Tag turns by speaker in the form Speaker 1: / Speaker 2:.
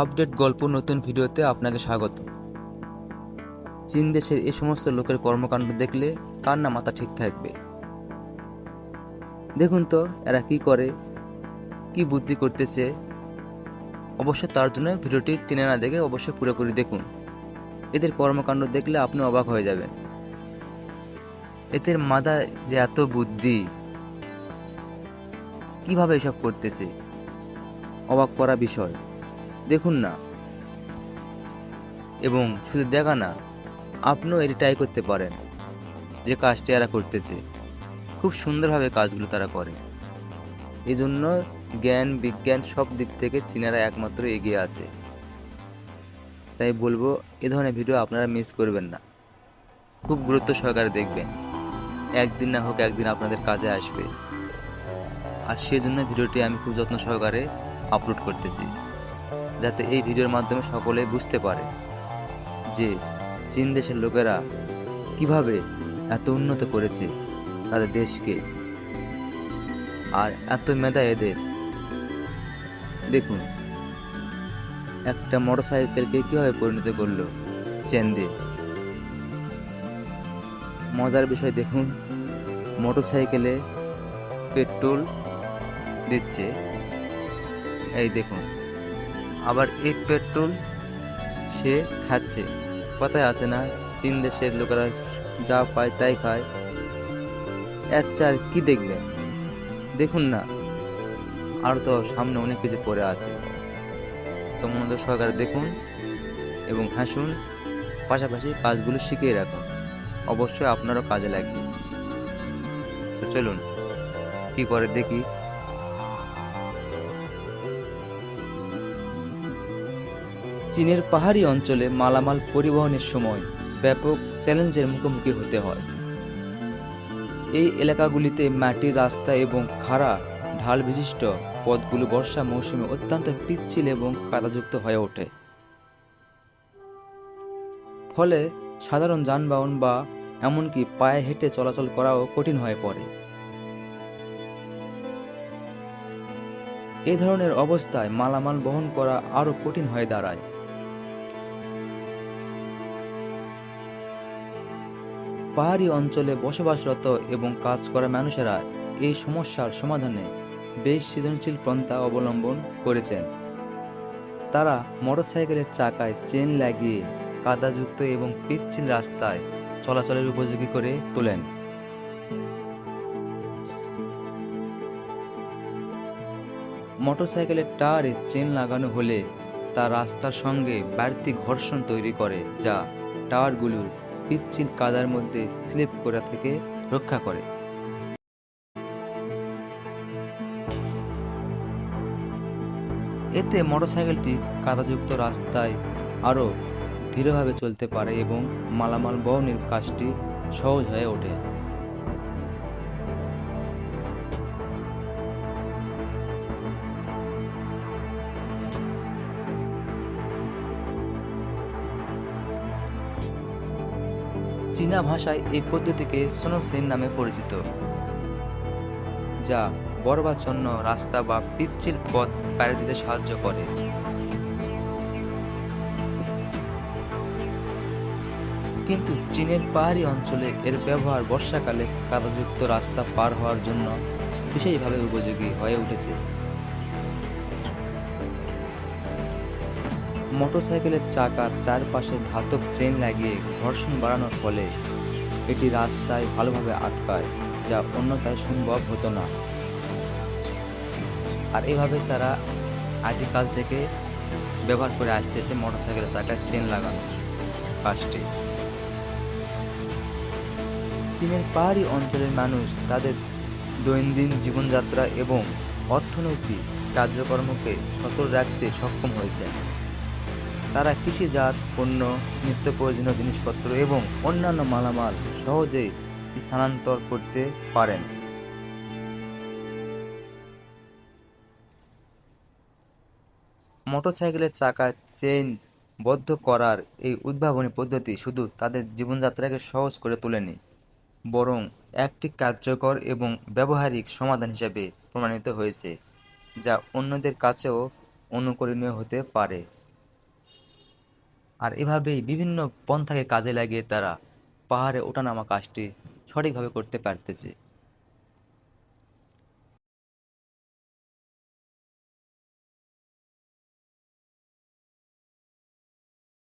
Speaker 1: Update গল্প নতুন ভিডিওতে আপনাকে স্বাগত। চীন দেশের এই সমস্ত লোকের কর্মকাণ্ড দেখলে কার না মাথা ঠিক থাকবে? দেখুন তো, এরা কি করে, কি বুদ্ধি করতেছে। অবশ্য তার জন্য ভিডিওটি টেনে না দেখে অবশ্যই পুরোপুরি দেখুন। এদের কর্মকাণ্ড দেখলে আপনি অবাক হয়ে যাবেন। এদের মাথায় যে এত বুদ্ধি, কীভাবে এসব করতেছে? অবাক করা বিষয়। দেখুন না। এবং শুধু দেখা না, আপনিও এটি ট্রাই করতে পারেন যে কাজটি এরা করতেছে। খুব সুন্দরভাবে কাজগুলো তারা করে। এই জন্য জ্ঞান, বিজ্ঞান সব দিক থেকে চীনারা একমাত্র এগিয়ে আছে। তাই বলব, এ ধরনের ভিডিও আপনারা মিস করবেন না। খুব গুরুত্ব সহকারে দেখবেন। একদিন না হোক একদিন আপনাদের কাজে আসবে। আর সেজন্য ভিডিওটি আমি খুব যত্ন সহকারে আপলোড করতেছি। যাতে এই ভিডিওর মাধ্যমে সকলে বুঝতে পারে যে চীন দেশের লোকেরা কীভাবে এত উন্নত করেছে তাদের দেশকে। আর এত মেধা এদের। দেখুন, একটা মোটরসাইকেলকে কীভাবে পরিণত করল চেন দিয়ে? মজার বিষয় দেখুন, মোটরসাইকেলে পেট্রোল দিচ্ছে। এই দেখুন। আবার এই পেট্রোল সে খাচ্ছে। কথায় আছে না, চীন দেশের লোকেরা যা পায় তাই খায়। এর চার কি দেখবেন দেখুন না, আর তো সামনে অনেক কিছু পড়ে আছে। তো মনোযোগ সহকারে দেখুন এবং হাসুন, পাশাপাশি কাজগুলো শিখিয়ে রাখুন। অবশ্যই আপনারও কাজে লাগবে। তো চলুন, কি করে দেখি? চীনের পাহাড়ি অঞ্চলে মালামাল পরিবহনের সময় ব্যাপক চ্যালেঞ্জের মুখোমুখি হতে হয়। এই এলাকাগুলিতে মাটির রাস্তা এবং খাড়া ঢাল বিশিষ্ট পথগুলো বর্ষা মৌসুমে অত্যন্ত পিচ্ছিল এবং কাদাযুক্ত হয়ে ওঠে। ফলে সাধারণ যানবাহন বা এমনকি পায়ে হেঁটে চলাচল করাও কঠিন হয়ে পড়ে। এই ধরনের অবস্থায় মালামাল বহন করা আরও কঠিন হয়ে দাঁড়ায়। পাহাড়ি অঞ্চলে বসবাসরত এবং কাজ করা মানুষেরা এই সমস্যার সমাধানে বেশ সৃজনশীল পন্থা অবলম্বন করেছেন। তারা মোটরসাইকেলের চাকায় চেন লাগিয়ে কাদাযুক্ত এবং পিচ্ছিল রাস্তায় চলাচলের উপযোগী করে তোলেন। মোটরসাইকেলের টায়ারে চেন লাগানো হলে তা রাস্তার সঙ্গে বাড়তি ঘর্ষণ তৈরি করে, যা টায়ারগুলোর পিচ্ছিল কাদার মধ্যে স্লিপ করা থেকে রক্ষা করে। এতে মোটরসাইকেলটি কাদাযুক্ত রাস্তায় আরও ধীরভাবে চলতে পারে এবং মালামাল বহনের কাজটি সহজ হয়ে ওঠে। চীনা ভাষায় এই পদ্ধতিকে সোনোসেন নামে পরিচিত, যা বরবাচ্ছন্ন রাস্তা বা পিচ্ছিল পথ পাড়ি দিতে সাহায্য করে। কিন্তু চীনের পাহাড়ি অঞ্চলে এর ব্যবহার বর্ষাকালে কাদাযুক্ত রাস্তা পার হওয়ার জন্য বিশেষভাবে উপযোগী হয়ে উঠেছে। মোটরসাইকেলের চাকার চারপাশে ধাতব চেন লাগিয়ে ঘর্ষণ বাড়ানোর ফলে এটি রাস্তায় ভালোভাবে আটকায়, যা অন্যথায় সম্ভব হতো না। আর এভাবে তারা আদিকাল থেকে ব্যবহার করে আসতেছে মোটরসাইকেলের চাকার চেন লাগানো কাজটি। চীনের পাহাড়ি অঞ্চলের মানুষ তাদের দৈনন্দিন জীবনযাত্রা এবং অর্থনৈতিক কার্যকর্মকে সচল রাখতে সক্ষম হয়েছে তারা কৃষিজাত, পণ্য, নিত্য প্রয়োজনীয় জিনিসপত্র এবং অন্যান্য মালামাল সহজেই স্থানান্তর করতে পারেন। মোটরসাইকেলের চাকা চেইন বদ্ধ করার এই উদ্ভাবনী পদ্ধতি শুধু তাদের জীবনযাত্রাকে সহজ করে তোলেনি, বরং একটি কার্যকর এবং ব্যবহারিক সমাধান হিসেবে প্রমাণিত হয়েছে, যা অন্যদের কাছেও অনুকরণীয় হতে পারে। আর এভাবেই বিভিন্ন পন্থাকে কাজে লাগিয়ে তারা পাহাড়ে ওঠানামা কাজটি সঠিকভাবে করতে পারতেছে।